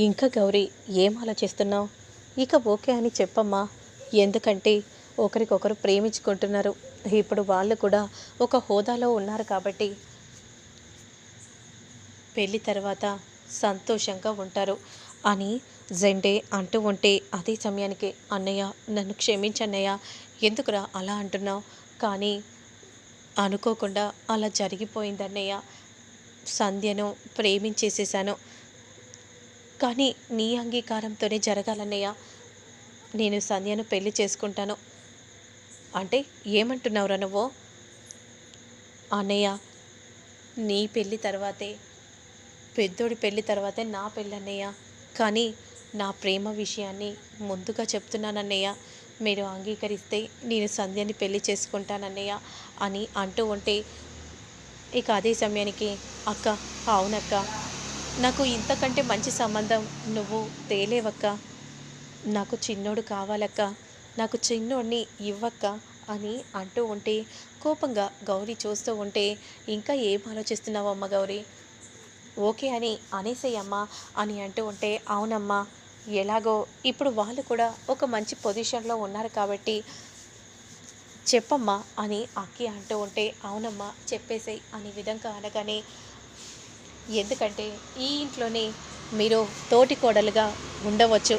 ఇంకా గౌరీ ఏం ఆలోచిస్తున్నావు? ఇక ఓకే అని చెప్పమ్మా. ఎందుకంటే ఒకరికొకరు ప్రేమించుకుంటున్నారు. ఇప్పుడు వాళ్ళు కూడా ఒక హోదాలో ఉన్నారు కాబట్టి పెళ్ళి తర్వాత సంతోషంగా ఉంటారు అని జెండే అంటూ ఉంటే అదే సమయానికి అన్నయ్య నన్ను క్షమించన్నయ్య ఎందుకురా అలా అంటున్నావు? కానీ అనుకోకుండా అలా జరిగిపోయింది అన్నయ్య సంధ్యను ప్రేమించేసేసాను. కానీ నీ అంగీకారంతోనే జరగాలన్నయ్య. నేను సంధ్యను పెళ్ళి చేసుకుంటాను. అంటే ఏమంటున్నావురా నువ్వు? అన్నయ్య నీ పెళ్ళి తర్వాతే పెద్దోడి పెళ్ళి తర్వాతే నా పెళ్ళి అన్నయ్య కానీ నా ప్రేమ విషయాన్ని ముందుగా చెప్తున్నానన్నయ్య. మీరు అంగీకరిస్తే నేను సంధ్యని పెళ్ళి చేసుకుంటానన్నయ్య అని అంటూ ఉంటే ఇక అదే సమయానికి అక్క అవునక్క నాకు ఇంతకంటే మంచి సంబంధం నువ్వు తేలేవక్క. నాకు చిన్నోడు కావాలక్క. నాకు చిన్నోడిని ఇవ్వక్క అని అంటూ ఉంటే కోపంగా గౌరీ చూస్తూ ఉంటే ఇంకా ఏం ఆలోచిస్తున్నావు అమ్మ గౌరీ? ఓకే అని అనేసేయమ్మా అని అంటూ ఉంటే అవునమ్మా ఎలాగో ఇప్పుడు వాళ్ళు కూడా ఒక మంచి పొజిషన్లో ఉన్నారు కాబట్టి చెప్పమ్మా అని అక్కి అంటూ ఉంటే అవునమ్మా చెప్పేసేయ్ అనే విధంగా అనగానే ఎందుకంటే ఈ ఇంట్లోనే మీరు తోటి కోడలుగా ఉండవచ్చు.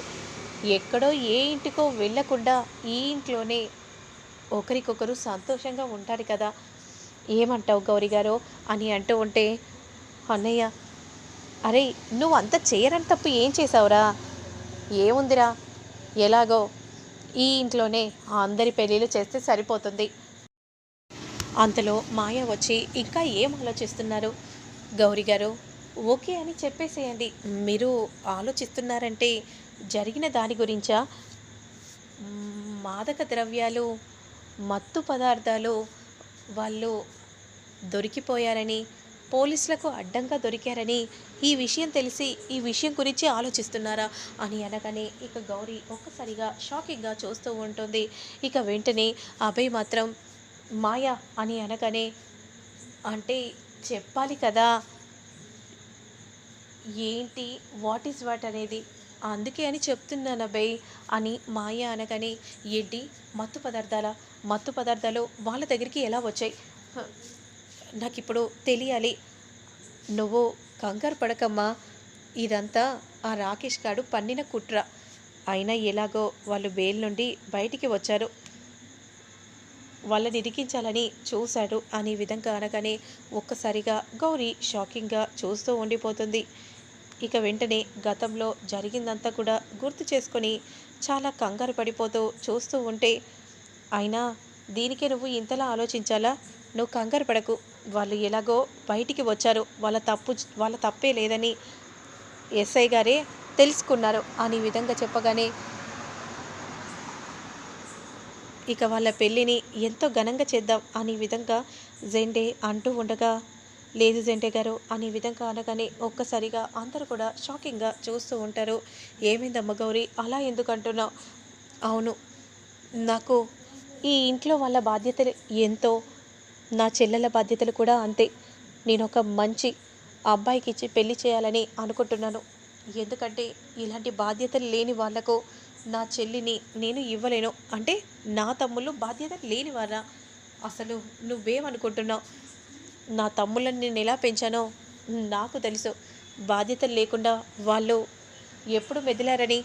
ఎక్కడో ఏ ఇంటికో వెళ్ళకుండా ఈ ఇంట్లోనే ఒకరికొకరు సంతోషంగా ఉంటారు కదా. ఏమంటావు గౌరీ గారు? అని అంటూ ఉంటే అన్నయ్య అరే నువ్వు అంత చేయరని తప్పు ఏం చేసావురా ఏముందిరా? ఎలాగో ఈ ఇంట్లోనే అందరి పెళ్ళిళ్ళు చేస్తే సరిపోతుంది. అంతలో మాయ వచ్చి ఇంకా ఏం ఆలోచిస్తున్నారు? గౌరీ గారు ఓకే అని చెప్పేసేయండి. మీరు ఆలోచిస్తున్నారంటే జరిగిన దాని గురించా? మాదక ద్రవ్యాలు మత్తు పదార్థాలు వాళ్ళు దొరికిపోయారని పోలీసులకు అడ్డంగా దొరికారని ఈ విషయం తెలిసి ఈ విషయం గురించి ఆలోచిస్తున్నారా అని అనగానే ఇక గౌరీ ఒక్కసారిగా షాకింగ్గా చూస్తూ ఉంటుంది. ఇక వెంటనే అభయ్ మాత్రం మాయా అని అనగానే అంటే చెప్పాలి కదా. ఏంటి? వాట్ ఈస్ వాట్ అనేది? అందుకే అని చెప్తున్నాను అబ్బాయి అని మాయ అనగానే ఏంటి? మత్తు పదార్థాల మత్తు పదార్థాలు వాళ్ళ దగ్గరికి ఎలా వచ్చాయి? నాకు ఇప్పుడు తెలియాలి. నువ్వు కంగారు పడకమ్మా. ఇదంతా ఆ రాకేష్ గాడు పన్నిన కుట్ర. అయినా ఎలాగో వాళ్ళు బెయిల్ నుండి బయటికి వచ్చారు. వాళ్ళని ఇరికించాలని చూశాడు. అనే విధంగా అనగానే ఒక్కసారిగా గౌరీ షాకింగ్గా చూస్తూ ఉండిపోతుంది. ఇక వెంటనే గతంలో జరిగిందంతా కూడా గుర్తు చేసుకొని చాలా కంగారు పడిపోతూ చూస్తూ ఉంటే అయినా దీనికే నువ్వు ఇంతలా ఆలోచించాలా? నువ్వు కంగారు పడకు. వాళ్ళు ఎలాగో బయటికి వచ్చారు. వాళ్ళ తప్పు వాళ్ళ తప్పే లేదని ఎస్ఐ గారే తెలుసుకున్నారు. అనే విధంగా చెప్పగానే ఇక వాళ్ళ పెళ్ళిని ఎంతో ఘనంగా చేద్దాం అనే విధంగా జెండే అంటూ ఉండగా లేదు జెండే గారు అనే విధంగా అనగానే ఒక్కసారిగా అందరూ కూడా షాకింగ్గా చూస్తూ ఉంటారు. ఏమైందమ్మ గౌరీ? అలా ఎందుకు అంటున్నావు అవును నాకు ఈ ఇంట్లో వాళ్ళ బాధ్యతలు ఎంతో నా చెల్లెల బాధ్యతలు కూడా అంతే. నేను ఒక మంచి అబ్బాయికి ఇచ్చి పెళ్ళి చేయాలని అనుకుంటున్నాను. ఎందుకంటే ఇలాంటి బాధ్యతలు లేని వాళ్ళకు నా చెల్లిని నేను ఇవ్వలేను. అంటే నా తమ్ముళ్ళు బాధ్యత లేని వారా అసలు నువ్వేమనుకుంటున్నావు? నా తమ్ముళ్ళని నేను ఎలా పెంచానో నాకు తెలుసు. బాధ్యత లేకుండా వాళ్ళు ఎప్పుడు మెదిలారని?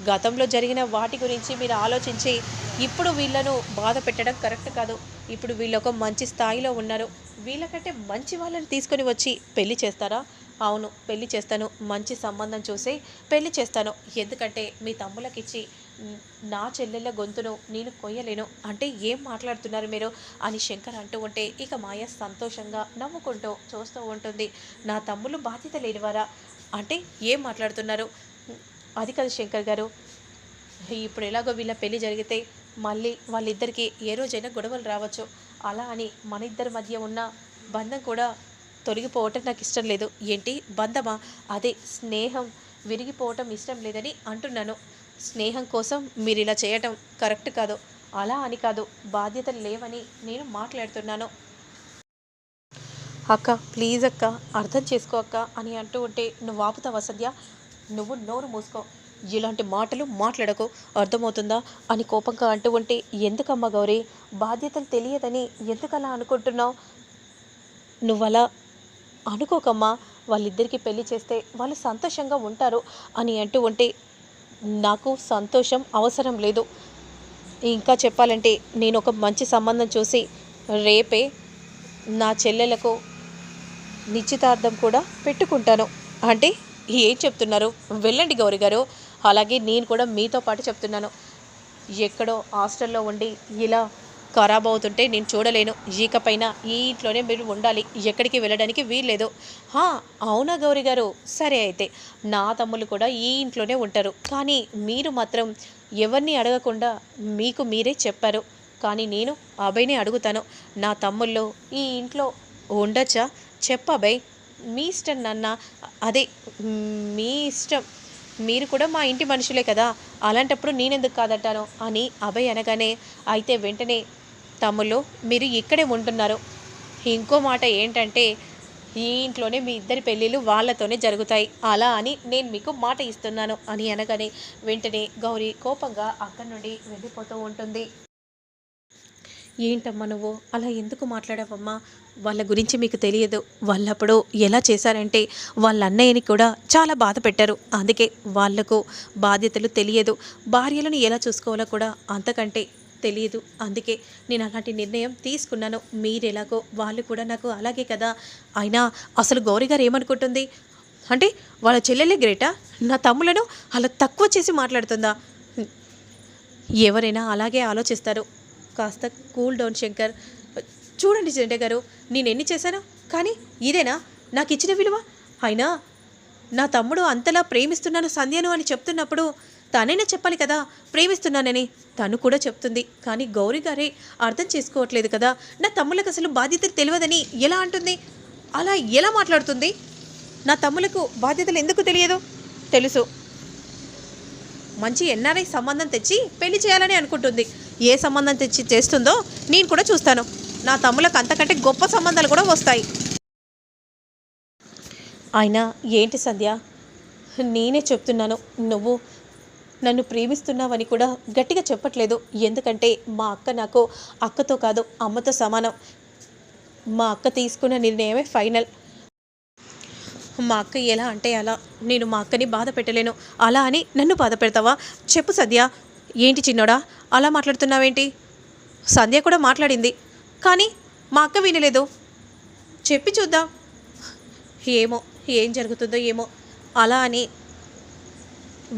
గతంలో జరిగిన వాటి గురించి మీరు ఆలోచించి ఇప్పుడు వీళ్ళను బాధ పెట్టడం కరెక్ట్ కాదు. ఇప్పుడు వీళ్ళు ఒక మంచి స్థాయిలో ఉన్నారు. వీళ్ళకంటే మంచి వాళ్ళని తీసుకొని వచ్చి పెళ్ళి చేస్తారా? అవును పెళ్ళి చేస్తాను. మంచి సంబంధం చూసి పెళ్ళి చేస్తాను. ఎందుకంటే మీ తమ్ములకిచ్చి నా చెల్లెళ్ళ గొంతును నేను కొయ్యలేను. అంటే ఏం మాట్లాడుతున్నారు మీరు? అని శంకర్ అంటూ ఉంటే ఇక మాయ సంతోషంగా నవ్వుకుంటూ చూస్తూ ఉంటుంది. నా తమ్ముళ్ళు బాధ్యత లేనివారా? అంటే ఏం మాట్లాడుతున్నారు? అది కాదు శంకర్ గారు. ఇప్పుడు ఎలాగో వీళ్ళ పెళ్ళి జరిగితే మళ్ళీ వాళ్ళిద్దరికి ఏ రోజైనా గొడవలు రావచ్చు. అలా అని మన ఇద్దరి మధ్య ఉన్న బంధం కూడా తొలగిపోవటం నాకు ఇష్టం లేదు. ఏంటి? బంధమా? అదే స్నేహం విరిగిపోవటం ఇష్టం లేదని అంటున్నాను. స్నేహం కోసం మీరు ఇలా చేయటం కరెక్ట్ కాదు. అలా అని కాదు. బాధ్యతలు లేవని నేను మాట్లాడుతున్నాను. అక్క ప్లీజ్ అక్క అర్థం చేసుకో అక్క అని అంటూ ఉంటే నువ్వు ఆపుతావా సద్య నువ్వు నోరు మూసుకో. ఇలాంటి మాటలు మాట్లాడకు. అర్థమవుతుందా? అని కోపంగా అంటూ ఉంటే ఎందుకమ్మా గౌరీ? బాధ్యతలు తెలియదని ఎందుకలా అనుకుంటున్నావు? నువ్వలా అనుకోకమ్మా వాళ్ళిద్దరికీ పెళ్ళి చేస్తే వాళ్ళు సంతోషంగా ఉంటారు అని అంటూ ఉంటే నాకు సంతోషం అవసరం లేదు. ఇంకా చెప్పాలంటే నేను ఒక మంచి సంబంధం చూసి రేపే నా చెల్లెలకు నిశ్చితార్థం కూడా పెట్టుకుంటాను. అంటే ఏం చెప్తున్నారు? వెళ్ళండి గౌరి గారు. అలాగే నేను కూడా మీతో పాటు చెప్తున్నాను. ఎక్కడో హాస్టల్లో ఉండి ఇలా ఖరాబ్ అవుతుంటే నేను చూడలేను. ఇకపైన ఈ ఇంట్లోనే మీరు ఉండాలి. ఎక్కడికి వెళ్ళడానికి వీల్లేదు. హా అవునా గౌరీ గారు? సరే అయితే. నా తమ్ముళ్ళు కూడా ఈ ఇంట్లోనే ఉంటారు. కానీ మీరు మాత్రం ఎవరిని అడగకుండా మీకు మీరే చెప్పారు. కానీ నేను అభయ్ని అడుగుతాను. నా తమ్ముళ్ళు ఈ ఇంట్లో ఉండొచ్చా? చెప్పాబయ్ మీ ఇష్టం నాన్న. అదే మీ ఇష్టం. మీరు కూడా మా ఇంటి మనుషులే కదా. అలాంటప్పుడు నేనెందుకు కాదంటాను? అని అభయ్ అనగానే అయితే వెంటనే తమ్ముళ్ళు మీరు ఇక్కడే ఉంటున్నారు. ఇంకో మాట ఏంటంటే ఈ ఇంట్లోనే మీ ఇద్దరి పెళ్ళిళ్ళు వాళ్ళతోనే జరుగుతాయి. అలా అని నేను మీకు మాట ఇస్తున్నాను అని అనగానే వెంటనే గౌరీ కోపంగా అక్కడి నుండి వెళ్ళిపోతూ ఉంటుంది. ఏంటమ్మా నువ్వు? అలా ఎందుకు మాట్లాడావమ్మా? వాళ్ళ గురించి మీకు తెలియదు. వాళ్ళప్పుడు ఎలా చేశారంటే వాళ్ళ అన్నయ్యని కూడా చాలా బాధ పెట్టారు. అందుకే వాళ్ళకు బాధ్యతలు తెలియదు. భార్యలను ఎలా చూసుకోవాలో కూడా అంతకంటే తెలియదు అందుకే నేను అలాంటి నిర్ణయం తీసుకున్నాను. మీరెలాగో వాళ్ళు కూడా నాకు అలాగే కదా. అయినా అసలు గౌరీ గారు ఏమనుకుంటుంది? అంటే వాళ్ళ చెల్లెలే గ్రేటా? నా తమ్ములను అలా తక్కువ చేసి మాట్లాడుతుందా? ఎవరైనా అలాగే ఆలోచిస్తారు. కాస్త కూల్ డౌన్ శంకర్. చూడండి జెండే గారు నేను ఎన్ని చేశాను? కానీ ఇదేనా? నాకు ఇచ్చిన విలువ? అయినా నా తమ్ముడు అంతలా ప్రేమిస్తున్నాను సంధ్యను అని చెప్తున్నప్పుడు తనైనా చెప్పాలి కదా. ప్రేమిస్తున్నానని. తను కూడా చెప్తుంది. కానీ గౌరీ గారే అర్థం చేసుకోవట్లేదు కదా. నా తమ్ముళ్ళకి అసలు బాధ్యత తెలియదని ఎలా అంటుంది? అలా ఎలా మాట్లాడుతుంది? నా తమ్ములకు బాధ్యతలు ఎందుకు తెలియదు? తెలుసు. మంచి ఎన్ఆర్ఐ సంబంధం తెచ్చి పెళ్ళి చేయాలని అనుకుంటుంది. ఏ సంబంధం తెచ్చి చేస్తుందో నేను కూడా చూస్తాను. నా తమ్ములకు అంతకంటే గొప్ప సంబంధాలు కూడా వస్తాయి. అయినా ఏంటి సంధ్య? నేనే చెప్తున్నాను. నువ్వు నన్ను ప్రేమిస్తున్నావని కూడా గట్టిగా చెప్పట్లేదు. ఎందుకంటే మా అక్క నాకు అక్కతో కాదు అమ్మతో సమానం. మా అక్క తీసుకున్న నిర్ణయమే ఫైనల్. మా అక్క ఎలా అంటే అలా. నేను మా అక్కని బాధ పెట్టలేను. అలా అని నన్ను బాధ పెడతావా? చెప్పు సద్య. ఏంటి చిన్నోడా? అలా మాట్లాడుతున్నావేంటి? సంధ్య కూడా మాట్లాడింది. కానీ మా అక్క వినలేదు. చెప్పి చూద్దాం. ఏమో ఏం జరుగుతుందో ఏమో. అలా అని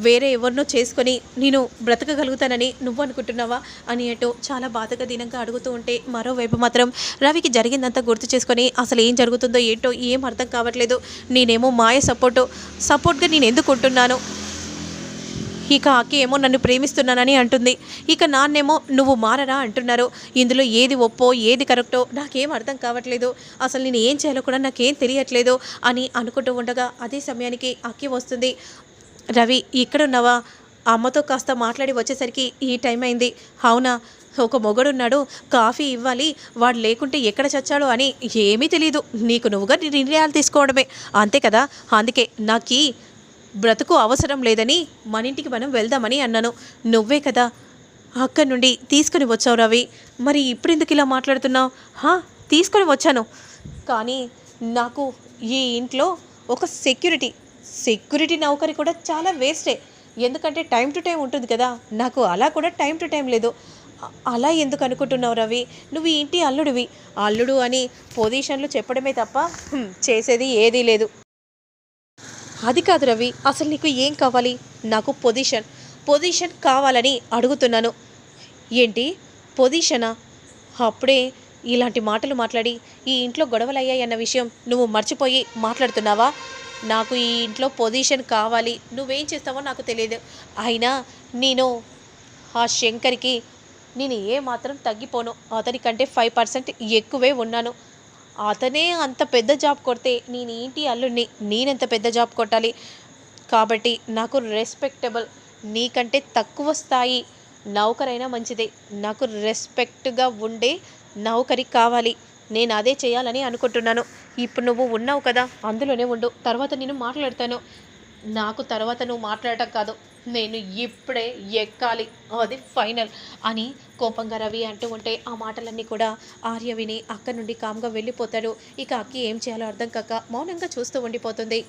వేరే ఎవరినో చేసుకొని నేను బ్రతకగలుగుతానని నువ్వు అనుకుంటున్నావా అని అటు చాలా బాధగా దీనంగా అడుగుతూ ఉంటే మరోవైపు మాత్రం రవికి జరిగిందంతా గుర్తు చేసుకొని అసలు ఏం జరుగుతుందో ఏంటో ఏం అర్థం కావట్లేదు. నేనేమో మాయ సపోర్టు సపోర్ట్గా నేను ఎందుకు ఉంటున్నాను? ఇక అక్క ఏమో నన్ను ప్రేమిస్తున్నానని అంటుంది. ఇక నాన్నేమో నువ్వు మారరా అంటున్నారు. ఇందులో ఏది ఒప్పో ఏది కరెక్టో నాకేం అర్థం కావట్లేదు. అసలు నేను ఏం చేయాలో కూడా నాకేం తెలియట్లేదు అని అనుకుంటూ ఉండగా అదే సమయానికి అక్కి వస్తుంది. రవి ఇక్కడున్నావా అమ్మతో కాస్త మాట్లాడి వచ్చేసరికి ఈ టైం అయింది. అవునా? ఒక మొగడున్నాడు. కాఫీ ఇవ్వాలి. వాడు లేకుంటే ఎక్కడ చచ్చాడో అని ఏమీ తెలియదు నీకు నువ్వుగా నిర్ణయాలు తీసుకోవడమే. అంతే కదా? అందుకే నాకు బ్రతుకు అవసరం లేదని మన ఇంటికి మనం వెళ్దామని అన్నాను. నువ్వే కదా అక్కడి నుండి తీసుకుని వచ్చావు రవి. మరి ఇప్పుడు ఎందుకు ఇలా మాట్లాడుతున్నావు? హా? తీసుకొని వచ్చాను. కానీ నాకు ఈ ఇంట్లో ఒక సెక్యూరిటీ సెక్యూరిటీ నౌకరి కూడా చాలా వేస్టే. ఎందుకంటే టైం టు టైం ఉంటుంది కదా. నాకు అలా కూడా టైం టు టైం లేదు. అలా ఎందుకు అనుకుంటున్నావు రవి? నువ్వు ఈ ఇంటి అల్లుడివి. అల్లుడు అని పొజిషన్లు చెప్పడమే తప్ప చేసేది ఏదీ లేదు. అది కాదు రవి అసలు నీకు ఏం కావాలి? నాకు పొజిషన్. పొజిషన్ కావాలని అడుగుతున్నాను. ఏంటి? పొజిషనా? అప్పుడే ఇలాంటి మాటలు మాట్లాడి ఈ ఇంట్లో గొడవలు అయ్యాయి అన్న విషయం నువ్వు మర్చిపోయి మాట్లాడుతున్నావా? నాకు ఈ ఇంట్లో పొజిషన్ కావాలి. నువ్వేం చేస్తావో నాకు తెలియదు. అయినా నేను ఆ శంకర్కి నేను ఏ మాత్రం తగ్గిపోను. అతనికంటే ఫైవ్ పర్సెంట్ ఎక్కువే ఉన్నాను. అతనే అంత పెద్ద జాబ్ కొడితే నేను ఏంటి అల్లుడిని? నేనెంత పెద్ద జాబ్ కొట్టాలి? కాబట్టి నాకు రెస్పెక్టబుల్ నీకంటే తక్కువ స్థాయి నౌకరైనా మంచిదే. నాకు రెస్పెక్ట్గా ఉండే నౌకరి కావాలి. నేను అదే చేయాలని అనుకుంటున్నాను. ఇప్పుడు నువ్వు ఉన్నావు కదా? అందులోనే ఉండు. తర్వాత నేను మాట్లాడతాను. నాకు తర్వాత నువ్వు మాట్లాడటం కాదు. నేను ఇప్పుడే ఎక్కాలి. అది ఫైనల్ అని కోపంగా రవి అంటూ ఉంటే ఆ మాటలన్నీ కూడా ఆర్య విని అక్క నుండి కామ్గా వెళ్ళిపోతాడు. ఇక అక్కి ఏం చేయాలో అర్థం కాక మౌనంగా చూస్తూ ఉండిపోతుంది.